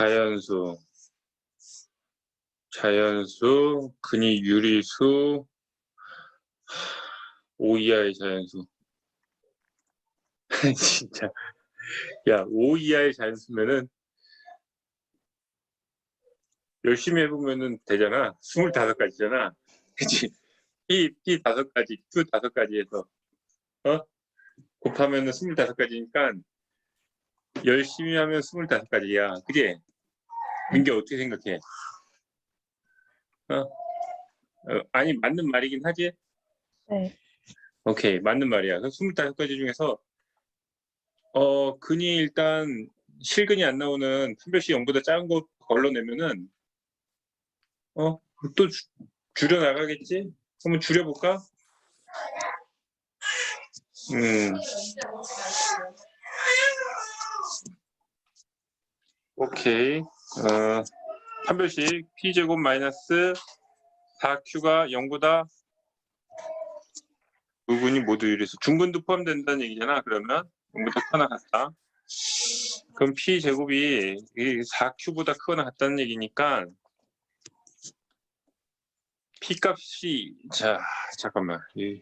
자연수, 자연수, 근이 유리수, 5 이하의 자연수. 진짜. 야, 5 이하의 자연수면은 열심히 해보면은 되잖아. 25가지잖아. 그치? P, 다섯 가지, Q 다섯 가지에서, 어? 곱하면은 25가지니까 열심히 하면 25가지야. 그지? 민기 어떻게 생각해? 어? 어, 아니, 맞는 말이긴 하지? 네. 오케이, 맞는 말이야. 그럼 25가지 중에서, 어, 근이 일단 실근이 안 나오는 판별식 0보다 작은 거 걸러내면은, 어, 또 주- 줄여 나가겠지? 한번 줄여볼까? 음, 오케이. 어, 판별식 P제곱 마이너스 4Q가 0보다 부분이 모두 유리수. 중근도 포함된다는 얘기잖아. 그러면 0보다 크거나 같다. 그럼 P제곱이 4Q보다 크거나 같다는 얘기니까 P값이 자 잠깐만 이-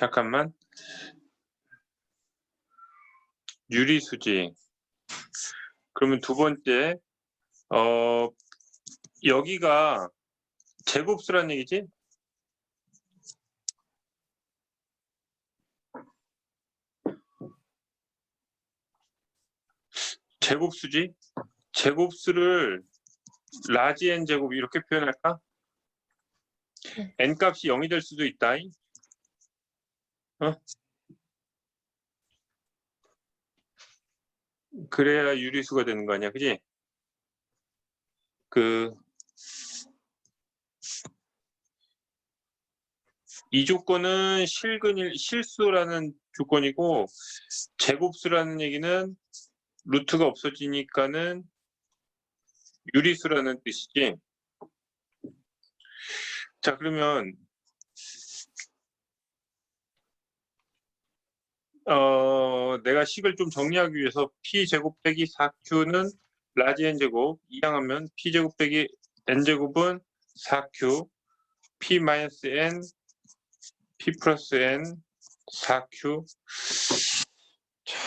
잠깐만. 유리수지 그러면 두 번째 어 여기가 제곱수란 얘기지? 제곱수지? 제곱수를 라지 n 제곱 이렇게 표현할까? 네. n 값이 0이 될 수도 있다 어 그래야 유리수가 되는 거 아니야 그지 그 이 조건은 실근일 실수라는 조건이고 제곱수라는 얘기는 루트가 없어지니까는 유리수라는 뜻이지. 자 그러면 어 내가 식을 좀 정리하기 위해서 p 제곱 빼기 4q는 라지 n 제곱 이항하면 p 제곱 빼기 n 제곱은 4q p 마이너스 n p 플러스 n 4q 자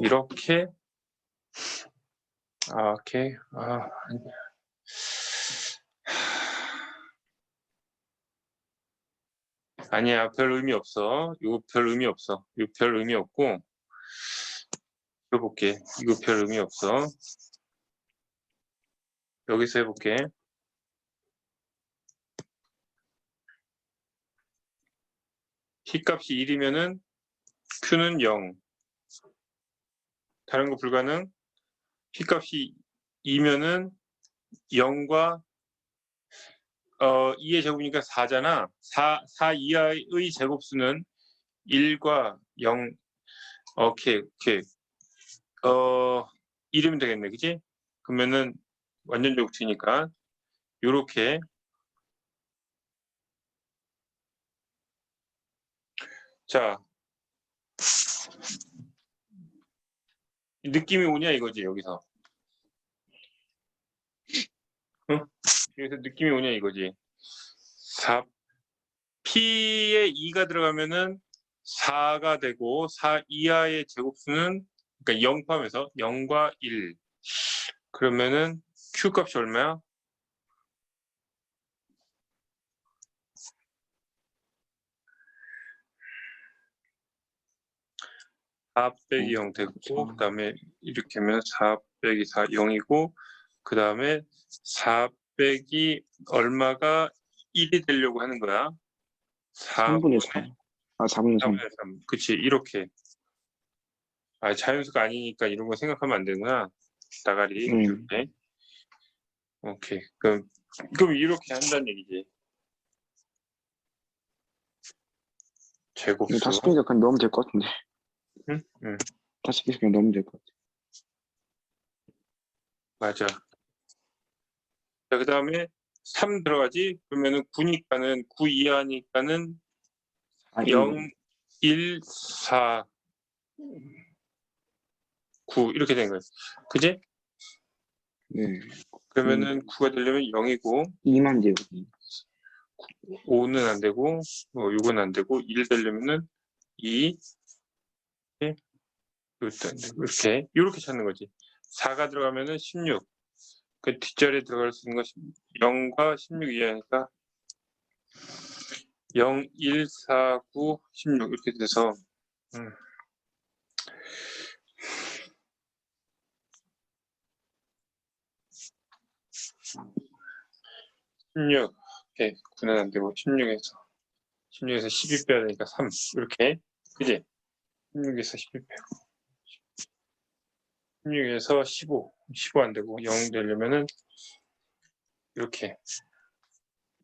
이렇게. 아, 오케이. 아 아니야. 아니야 별 의미 없어. 이거 별 의미 없어. 이거 별 의미 없고 이거 볼게. 이거 별 의미 없어. 여기서 해볼게. P 값이 1이면은 q는 0 다른 거 불가능? P 값이 2면은 0과 어 2의 제곱이니까 4잖아. 4, 4 이하의 제곱수는 1과 0 오케이 오케이. 어 1이면 되겠네. 그지 그러면은 완전 제곱수니까 요렇게 자 느낌이 오냐 이거지 여기서. 응? 여기서 느낌이 오냐 이거지. 4 P에 2가 들어가면은 4가 되고 4 이하의 제곱수는 그러니까 0 포함해서 0과 1 그러면은 Q 값이 얼마야? 사 빼기 0 됐고 그 다음에 이렇게 하면 4 빼기 4 0이고 그 다음에 4 빼기 얼마가 1이 되려고 하는 거야 3분의 3. 아, 4분의 3. 4분의 3 그치 이렇게 아 자연수가 아니니까 이런 거 생각하면 안 되구나 나가리 음. 이렇게 오케이 그럼 그럼 이렇게 한다는 얘기지 제곱수 다섯 개니까 그냥 넣으면 될 것 같은데. 응? 응. 다섯 개에서 그냥 넣으면 될 것 같아. 맞아. 자, 그 다음에 3 들어가지? 그러면은 9니까는 9 이하니까는 아, 0, 1, 4, 9 이렇게 된 거예요. 그지? 네. 그러면은 9가 되려면 0이고 2만 제곱. 5는 안 되고 뭐 6은 안 되고 1 되려면은 2 네? 이것도 안 되고 이렇게 이렇게 찾는 거지. 4가 들어가면은 16. 그 뒷자리에 들어갈 수 있는 것이 0과 16 이하니까 0, 1, 4, 9, 16 이렇게 돼서. 음. 십육. 이렇게 9는 안 되고 16에서. 16에서 12 빼야 되니까 3 이렇게. 그지? 16에서 12 빼고 16에서 15 15 안 되고 0 되려면은 이렇게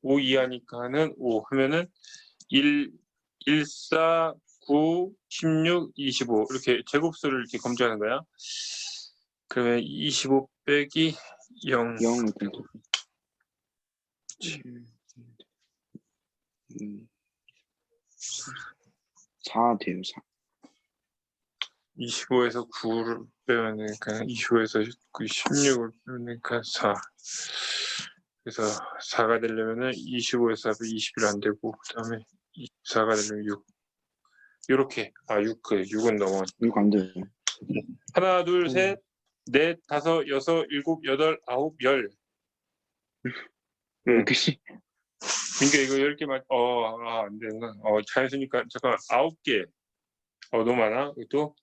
5 이하니까는 5 하면은 1 1 4 9 16 25 이렇게 제곱수를 이렇게 검증하는 거야. 그러면 25 빼기 0 0 일단 또. 7, 음, 4 돼요, 4. 25에서 9를 빼면 되니까 25에서 16을 빼면 되니까 4 그래서 4가 되려면은 25에서 21안 되고 그 다음에 4가 되려면 6 이렇게 아 6 그 6은 넘어 6안 돼요. 하나 둘 음. 셋넷 다섯 여섯 일곱 여덟 아홉 열왜 이렇게 씨? 그러니까 이거 10개 맞, 어, 아, 안 되나? 어, 자연수니까, 잠깐, 9개. 어, 너무 많아? 이것도?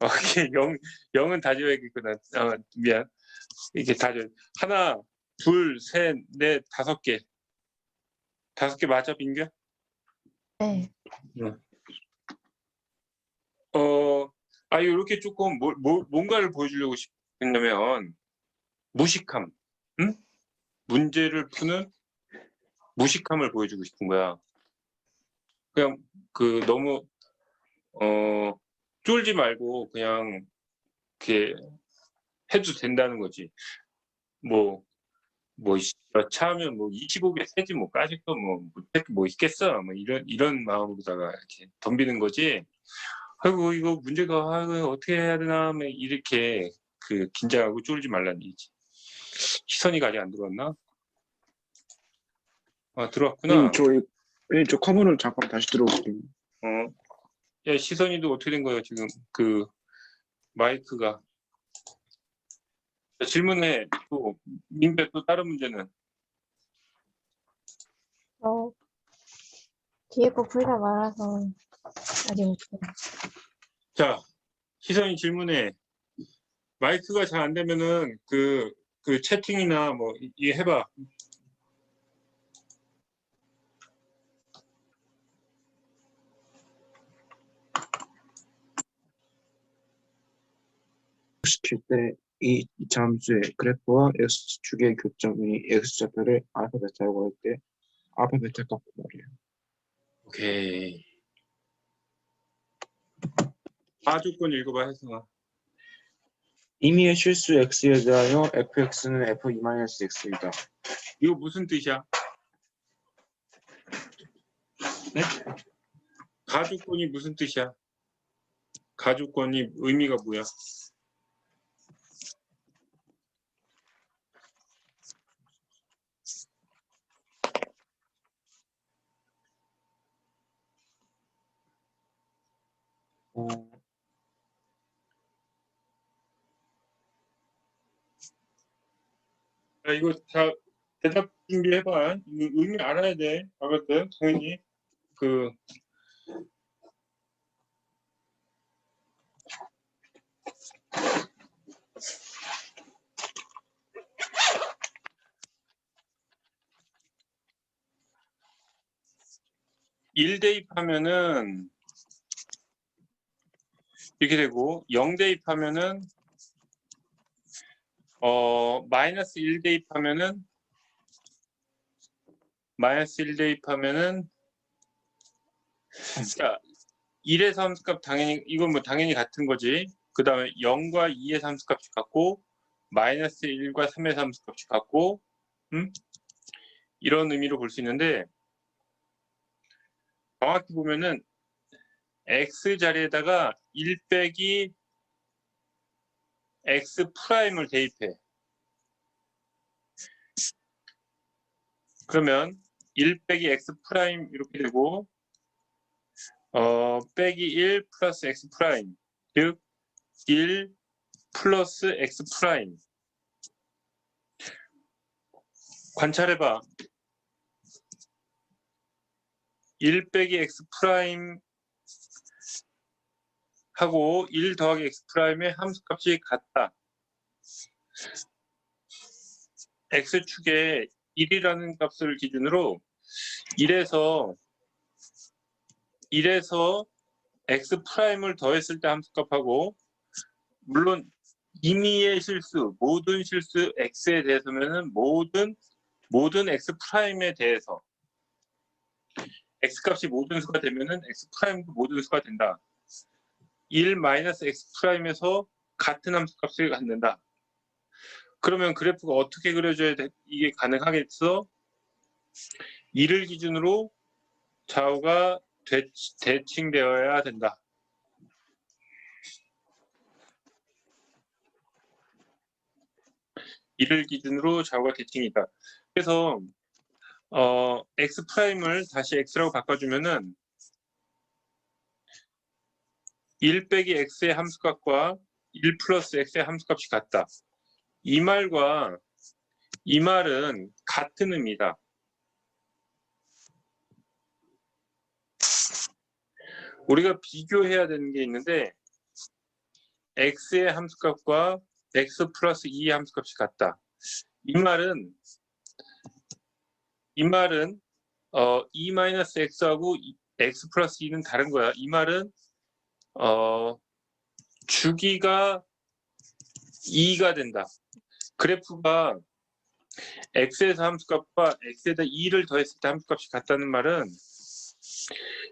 어, 이게 0, 0은 다 지워야겠구나. 어, 미안. 이게 다 지워. 하나, 둘, 셋, 넷, 다섯 개. 다섯 개 맞아, 빈규? 네. 어, 아, 이렇게 조금, 뭐, 뭐, 뭔가를 보여주려고 싶냐면, 무식함. 응? 문제를 푸는 무식함을 보여주고 싶은 거야. 그냥, 그, 너무, 어, 쫄지 말고, 그냥, 이렇게 해도 된다는 거지. 뭐, 뭐, 여차하면 뭐, 25개 세지, 뭐, 까짓 거 뭐, 뭐, 뭐 있겠어. 뭐, 이런, 이런 마음으로다가 이렇게 덤비는 거지. 아이고 이거 문제가 아이고, 어떻게 해야 되나 뭐 이렇게 그 긴장하고 쫄지 말라는 얘기지. 희선이가 아직 안 들어왔나? 아 들어왔구나. 음, 저, 예, 저 커버를 잠깐 다시 들어올게요. 어. 야 시선이도 어떻게 된 거야 지금 그 마이크가. 자, 질문해 또 민배 또 다른 문제는 어, 뒤에 거 풀다 말아서 아직 못해요. 자 희선이 질문해. 마이크가 잘 안 되면은 그 그 채팅이나 뭐 이- 이 해봐. 시킬 때이 잠수의 그래프와 x축의 교점이 x좌표를 알파 베타라고 할 때 알파 베타 값 말이에요. 오케이. 하조건 읽어봐 해성아. 임의의 실수 x에 대하여 fx는 f2-x이다. 이거 무슨 뜻이야? 네? 가주권이 무슨 뜻이야? 가주권이 의미가 뭐야? 어, 야, 이거 다 대답 준비해봐. 의미 알아야 돼. 알았든 당연히 그 일 대입 하면은 이렇게 되고 0 대입하면은 어 마이너스 1 대입하면은 마이너스 1 대입하면은 자 1의 함수값 당연히 이건 뭐 당연히 같은 거지 그 다음에 0과 2의 함수값이 같고 마이너스 1과 3의 함수값이 같고 음? 이런 의미로 볼 수 있는데 정확히 보면은 x 자리에다가 1 빼기 x 프라임을 대입해. 그러면 1 빼기 x 프라임 이렇게 되고 어 빼기 1 플러스 x 프라임 즉 1 플러스 x 프라임 관찰해봐 1 빼기 x 프라임 하고 1 더하기 x 프라임의 함수값이 같다. x축에 1이라는 값을 기준으로 1에서 1에서 x 프라임을 더했을 때 함수값하고 물론 임의의 실수, 모든 실수 x에 대해서면은 모든 모든 x 프라임에 대해서 x 값이 모든 수가 되면은 x 프라임도 모든 수가 된다. 1 마이너스 x 프라임에서 같은 함수값을 갖는다. 그러면 그래프가 어떻게 그려져야 돼? 이게 가능하겠어? 1을 기준으로 좌우가 대, 대칭 되어야 된다. 이를 기준으로 좌우가 대칭이다. 그래서 어, x 프라임을 다시 x라고 바꿔주면은 1 빼기 x의 함수값과 1 플러스 x의 함수값이 같다. 이 말과 이 말은 같은 의미다. 우리가 비교해야 되는 게 있는데 x의 함수값과 x 플러스 2의 함수값이 같다. 이 말은 이 말은 어, 2 마이너스 x하고 x 플러스 2는 다른 거야. 이 말은 어, 주기가 2가 된다. 그래프가 x에서 함수값과 x에다 2를 더했을 때 함수값이 같다는 말은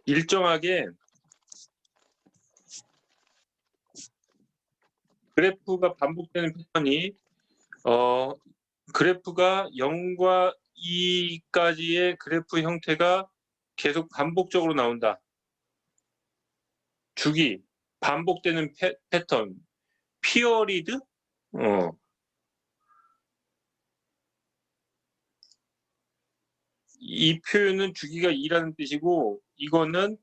일정하게 그래프가 반복되는 패턴이 어, 그래프가 0과 2까지의 그래프 형태가 계속 반복적으로 나온다. 주기, 반복되는 패, 패턴, 피어리드? 어. 이 표현은 주기가 2라는 뜻이고 이거는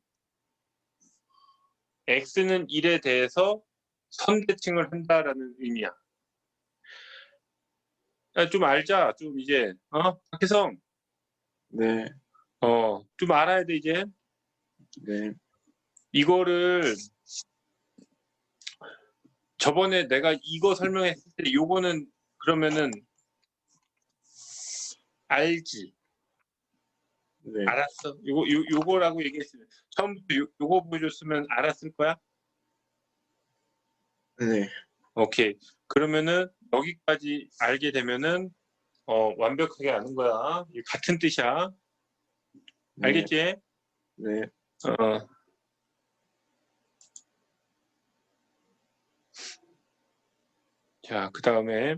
x는 1에 대해서 선대칭을 한다라는 의미야. 야, 좀 알자. 좀 이제 어? 박혜성. 네, 어, 좀 알아야 돼 이제. 네, 이거를 저번에 내가 이거 설명했을 때 요거는 그러면은 알지. 네, 알았어. 요거 요, 요거라고 얘기했으면 처음부터 요, 요거 보여줬으면 알았을 거야? 네, 오케이. 그러면은 여기까지 알게 되면은 어 완벽하게 아는 거야. 같은 뜻이야. 네, 알겠지? 네, 어 자, 그 다음에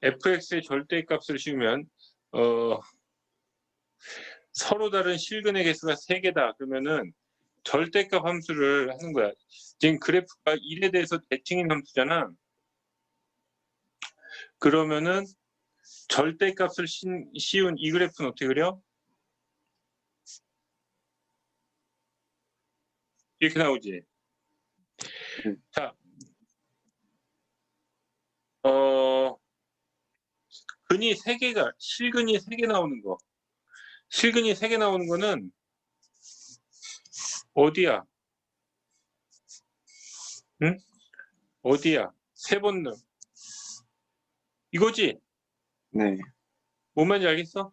fx의 절대값을 씌우면 어, 서로 다른 실근의 개수가 3개다. 그러면은 절대값 함수를 하는 거야. 지금 그래프가 1에 대해서 대칭인 함수잖아. 그러면은 절대값을 신- 씌운 이 그래프는 어떻게 그려? 이렇게 나오지. 음. 자, 어, 근이 세 개가 실근이 세 개 나오는 거. 실근이 세 개 나오는 거는 어디야? 응? 어디야? 세번 넣. 이거지? 네, 뭔 말인지 알겠어?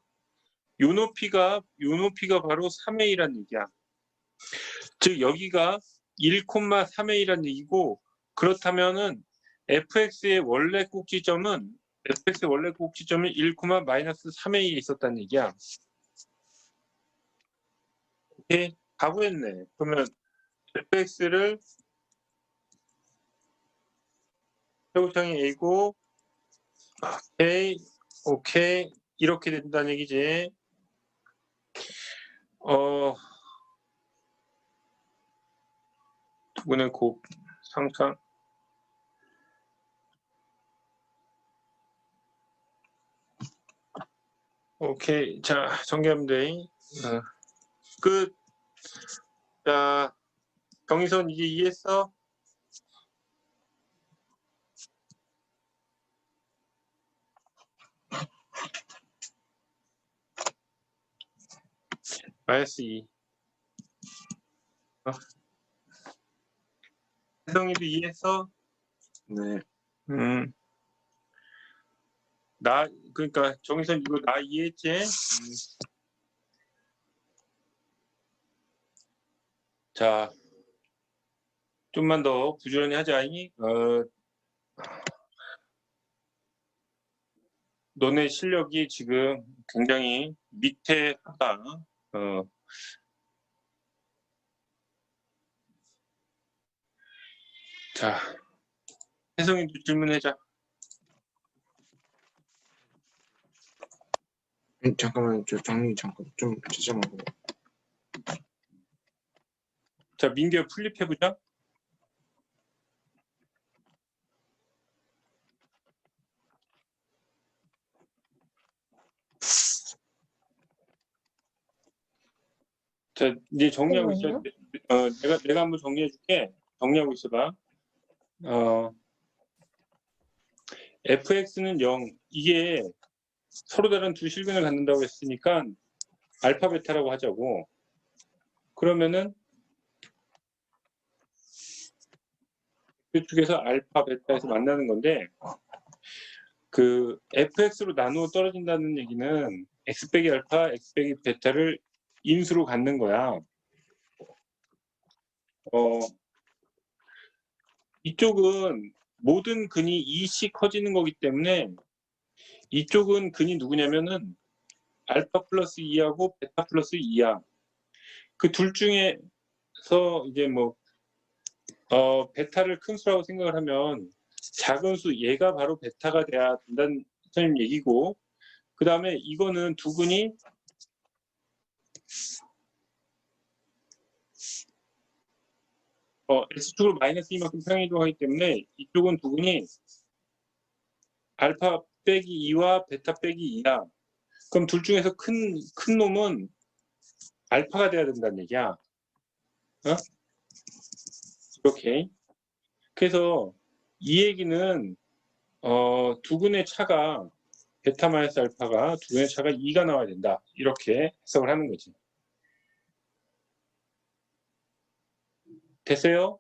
요 높이가 요 높이가 바로 3의 2란 얘기야. 즉 여기가 1,3의 2란 얘기고 그렇다면은 fx의 원래 꼭지점은 fx의 원래 꼭지점이 1, 마이너스 3의 2에 있었다는 얘기야. 오케이? 다 구했네. 그러면 fx를 최고창이 a고 오케이 오케이 이렇게 된다는 얘기지. 어, 두분의 곱 상상. 오케이. 자, 정리하면 돼. 어, 끝. 자, 경희선 이제 이해했어? 마이너스 2. 어? 혜성이도 이해했어? 네. 음. 나, 그러니까 정희선 이거 나 이해했지? 음. 자, 좀만 더 부지런히 하자. 이. 어, 너네 실력이 지금 굉장히 밑에 하다. 어, 자, 혜성이도 질문해자. 음, 잠깐만 저 정리 잠깐 좀 지점하고. 자, 민규 플립 해보자. 자, 이제 정리하고 있어. 잠깐만요. 어, 내가 내가 한번 정리해 줄게. 정리하고 있어봐. 어, fx는 0. 이게 서로 다른 두 실근을 갖는다고 했으니까 알파 베타라고 하자고. 그러면은 그쪽에서 알파 베타에서 만나는 건데 그 fx로 나누어 떨어진다는 얘기는 x 빼기 알파, x 빼기 베타를 인수로 갖는 거야. 어, 이쪽은 모든 근이 2씩 커지는 거기 때문에 이쪽은 근이 누구냐면은 알파 플러스 2하고 베타 플러스 2야. 그 둘 중에서 이제 뭐 어, 베타를 큰 수라고 생각을 하면 작은 수 얘가 바로 베타가 돼야 된다는 선생님 얘기고 그 다음에 이거는 두 근이 어, x축으로 마이너스 2만큼 평행이동하기 때문에 이쪽은 두 근이 알파 빼기 2와 베타 빼기 2야. 그럼 둘 중에서 큰, 큰 놈은 알파가 돼야 된다는 얘기야. 어? 이렇게. 그래서 이 얘기는 어, 두 근의 차가 베타 마이너스 알파가 두 근의 차가 2가 나와야 된다. 이렇게 해석을 하는 거지. 됐어요?